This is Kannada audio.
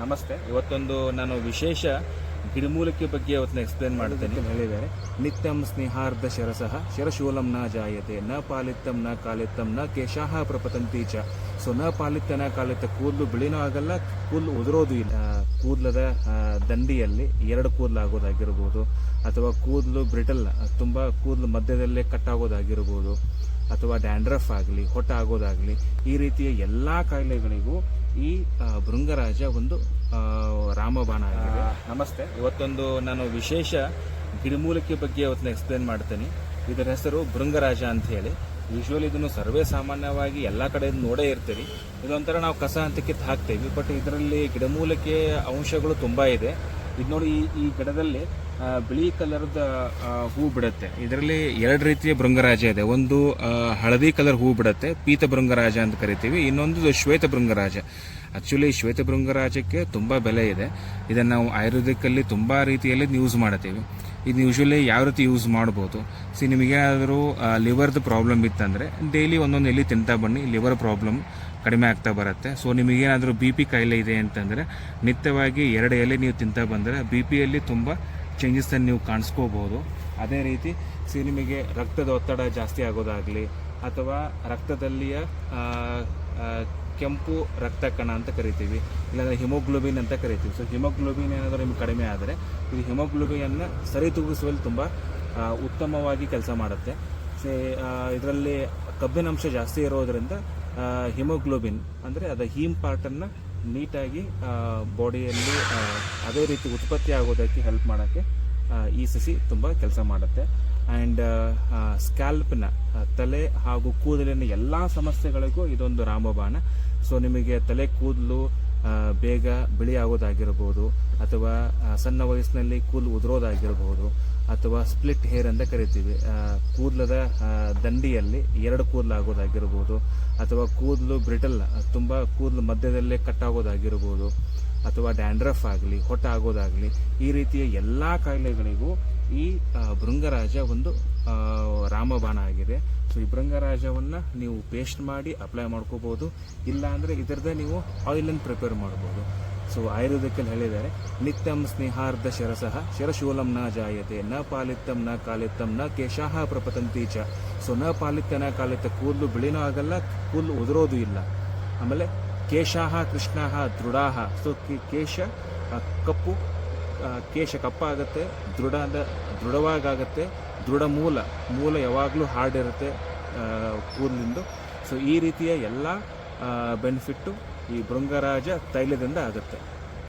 ನಮಸ್ತೆ. ಇವತ್ತೊಂದು ನಾನು ವಿಶೇಷ ಗಿಡಮೂಲಿಕೆ ಬಗ್ಗೆ ಅವತ್ತಿನ ಎಕ್ಸ್ಪ್ಲೇನ್ ಮಾಡ್ತೇನೆ. ಹೇಳಿದ್ದಾರೆ. ನಿತ್ಯಂ ಸ್ನೇಹಾರ್ಧ ಶರಸಃ, ಶರಶೂಲಂ ನ ಜಾಯತೆ, ನ ಪಾಲಿತ್ತಂ ನ ಕಾಲಿತ್ತಂ ನ ಕೇಶಾಹ ಪ್ರಪತಂತಿ ಚ. ಸೊ ನ ಪಾಲಿತ್ತ ನ ಕಾಲಿತ್ತ ಕೂದಲು ಬಿಳಿನೂ ಆಗಲ್ಲ, ಕೂದಲು ಉದುರೋದು ಇಲ್ಲ. ಕೂದಲದ ದಂಡಿಯಲ್ಲಿ ಎರಡು ಕೂದಲು ಆಗೋದಾಗಿರ್ಬೋದು ಅಥವಾ ಕೂದಲು ಬ್ರಿಟಲ್ ತುಂಬ ಕೂದಲು ಮಧ್ಯದಲ್ಲೇ ಕಟ್ಟಾಗೋದಾಗಿರ್ಬೋದು, ಅಥವಾ ಡ್ಯಾಂಡ್ರಫ್ ಆಗಲಿ ಹೊಟ್ಟ ಆಗೋದಾಗಲಿ ಈ ರೀತಿಯ ಎಲ್ಲ ಕಾಯಿಲೆಗಳಿಗೂ ಈ ಭೃಂಗರಾಜ ಒಂದು ರಾಮಬಾಣ ನಮಸ್ತೆ. ಇವತ್ತೊಂದು ನಾನು ವಿಶೇಷ ಗಿಡಮೂಲಿಕೆ ಬಗ್ಗೆ ಇವತ್ತಿನ ಎಕ್ಸ್ಪ್ಲೇನ್ ಮಾಡ್ತೇನೆ. ಇದರ ಹೆಸರು ಭೃಂಗರಾಜ ಅಂತ ಹೇಳಿ. ಯೂಶ್ವಲಿ ಇದನ್ನು ಸರ್ವೇ ಸಾಮಾನ್ಯವಾಗಿ ಎಲ್ಲ ಕಡೆ ನೋಡೇ ಇರ್ತೀರಿ. ಇದೊಂಥರ ನಾವು ಕಸ ಅಂತ ಕಿತ್ತು ಹಾಕ್ತೇವೆ. ಬಟ್ ಇದರಲ್ಲಿ ಗಿಡಮೂಲಿಕೆ ಅಂಶಗಳು ತುಂಬ ಇದೆ. ಇದು ನೋಡಿ ಈ ಈ ಗಿಡದಲ್ಲಿ ಬಿಳಿ ಕಲರ್ದ ಹೂ ಬಿಡುತ್ತೆ. ಇದರಲ್ಲಿ ಎರಡು ರೀತಿಯ ಭೃಂಗರಾಜ ಇದೆ. ಒಂದು ಹಳದಿ ಕಲರ್ ಹೂ ಬಿಡುತ್ತೆ, ಪೀತ ಭೃಂಗರಾಜ ಅಂತ ಕರಿತೀವಿ. ಇನ್ನೊಂದು ಶ್ವೇತ ಭೃಂಗರಾಜ. ಆಕ್ಚುಲಿ ಶ್ವೇತ ಭೃಂಗರಾಜಕ್ಕೆ ತುಂಬ ಬೆಲೆ ಇದೆ. ಇದನ್ನು ನಾವು ಆಯುರ್ವೇದಿಕಲ್ಲಿ ತುಂಬ ರೀತಿಯಲ್ಲಿ ಯೂಸ್ ಮಾಡ್ತೀವಿ. ಇದು ಯೂಶ್ವಲಿ ಯಾವ ರೀತಿ ಯೂಸ್ ಮಾಡ್ಬೋದು? ಸಿ ನಿಮಗೇನಾದರೂ ಲಿವರ್ದು ಪ್ರಾಬ್ಲಮ್ ಇತ್ತಂದರೆ ಡೈಲಿ ಒಂದೊಂದು ಎಲ್ಲಿ ತಿಂತಾ ಬನ್ನಿ. ಲಿವರ್ ಪ್ರಾಬ್ಲಮ್ ಕಡಿಮೆ ಆಗ್ತಾ ಬರುತ್ತೆ. ಸೊ ನಿಮಗೇನಾದರೂ ಬಿ ಪಿ ಕಾಯಿಲೆ ಇದೆ ಅಂತಂದರೆ ನಿತ್ಯವಾಗಿ ಎರಡು ಎಲೆ ನೀವು ತಿಂತಾ ಬಂದರೆ ಬಿ ಪಿಯಲ್ಲಿ ತುಂಬ ಚೇಂಜಸನ್ನು ನೀವು ಕಾಣಿಸ್ಕೋಬೋದು. ಅದೇ ರೀತಿ ಸಿ ನಿಮಗೆ ರಕ್ತದ ಒತ್ತಡ ಜಾಸ್ತಿ ಆಗೋದಾಗಲಿ ಅಥವಾ ರಕ್ತದಲ್ಲಿಯ ಕೆಂಪು ರಕ್ತ ಕಣ ಅಂತ ಕರಿತೀವಿ ಇಲ್ಲಾಂದರೆ ಹಿಮೋಗ್ಲೋಬಿನ್ ಅಂತ ಕರಿತೀವಿ. ಸೊ ಹಿಮೋಗ್ಲೋಬಿನ್ ಏನಾದರೂ ನಿಮ್ಗೆ ಕಡಿಮೆ ಆದರೆ ಇದು ಹಿಮೋಗ್ಲೋಬಿಯನ್ನು ಸರಿತೂಗಿಸುವಲ್ಲಿ ತುಂಬ ಆ, ಉತ್ತಮವಾಗಿ ಕೆಲಸ ಮಾಡುತ್ತೆ. ಸೇ ಇದರಲ್ಲಿ ಕಬ್ಬಿನಾಂಶ ಜಾಸ್ತಿ ಇರೋದರಿಂದ ಹಿಮೋಗ್ಲೋಬಿನ್ ಅಂದರೆ ಅದರ ಹೀಮ್ ಪಾರ್ಟನ್ನು ನೀಟಾಗಿ ಬಾಡಿಯಲ್ಲಿ ಅದೇ ರೀತಿ ಉತ್ಪತ್ತಿ ಆಗೋದಕ್ಕೆ ಹೆಲ್ಪ್ ಮಾಡೋಕ್ಕೆ ಈ ಸಸಿ ತುಂಬ ಕೆಲಸ ಮಾಡುತ್ತೆ. ಆ್ಯಂಡ್ ಸ್ಕ್ಯಾಲ್ಪ್ನ ತಲೆ ಹಾಗೂ ಕೂದಲಿನ ಎಲ್ಲ ಸಮಸ್ಯೆಗಳಿಗೂ ಇದೊಂದು ರಾಮಬಾಣ. ಸೊ ನಿಮಗೆ ತಲೆ ಕೂದಲು ಬೇಗ ಬಿಳಿ ಆಗೋದಾಗಿರ್ಬೋದು ಅಥವಾ ಸಣ್ಣ ವಯಸ್ಸಿನಲ್ಲಿ ಕೂದಲು ಉದುರೋದಾಗಿರಬಹುದು ಅಥವಾ ಸ್ಪ್ಲಿಟ್ ಹೇರ್ ಅಂತ ಕರಿತೀವಿ. ಕೂದಲದ ದಂಡಿಯಲ್ಲಿ ಎರಡು ಕೂದಲು ಆಗೋದಾಗಿರ್ಬೋದು ಅಥವಾ ಕೂದಲು ಬ್ರಿಟಲ್, ತುಂಬ ಕೂದಲು ಮಧ್ಯದಲ್ಲೇ ಕಟ್ಟಾಗೋದಾಗಿರ್ಬೋದು ಅಥವಾ ಡ್ಯಾಂಡ್ರಫ್ ಆಗಲಿ ಹೊಟ್ಟ ಆಗೋದಾಗಲಿ ಈ ರೀತಿಯ ಎಲ್ಲ ಕಾಯಿಲೆಗಳಿಗೂ ಈ ಭೃಂಗರಾಜ ಒಂದು ರಾಮಬಾಣ ಆಗಿದೆ. ಸೊ ಈ ಭೃಂಗರಾಜವನ್ನು ನೀವು ಪೇಸ್ಟ್ ಮಾಡಿ ಅಪ್ಲೈ ಮಾಡ್ಕೋಬೋದು ಇಲ್ಲಾಂದರೆ ಇದರದೇ ನೀವು ಆಯಿಲನ್ನು ಪ್ರಿಪೇರ್ ಮಾಡ್ಬೋದು. ಸೊ ಆಯುರ್ವೇದಕ್ಕೆ ಹೇಳಿದ್ದಾರೆ, ನಿತ್ಯಂ ಸ್ನೇಹಾರ್ಧ ಶರಸಃ, ಶರಶೂಲಂ ನ ಜಾಯತೆ, ನ ಪಾಲಿತ್ತಂ ನ ಕಾಲಿತ್ತಂ ನ ಕೇಶಾಹ ಪ್ರಪತಂತಿ ಚ. ಸೊ ನ ಪಾಲಿತ್ತ ನ ಕಾಲಿತ್ತ ಕೂದಲು ಬಿಳಿನೂ ಆಗಲ್ಲ, ಕೂದಲು ಉದುರೋದು ಇಲ್ಲ. ಆಮೇಲೆ, ಕೇಶಾಹ ಕೃಷ್ಣಾಹ ದೃಢಾಹ. ಸೊ ಕೇಶ ಕಪ್ಪು ಕೇಶ ಕಪ್ಪಾಗುತ್ತೆ ದೃಢ ಅಂದ ದೃಢವಾಗುತ್ತೆ ದೃಢ ಮೂಲ ಮೂಲ ಯಾವಾಗಲೂ ಹಾರ್ಡ್ ಇರುತ್ತೆ ಕೂದಲಿಂದು. ಸೊ ಈ ರೀತಿಯ ಎಲ್ಲ ಬೆನಿಫಿಟ್ಟು ಈ ಭೃಂಗರಾಜ ತೈಲದಿಂದ ಆಗುತ್ತೆ.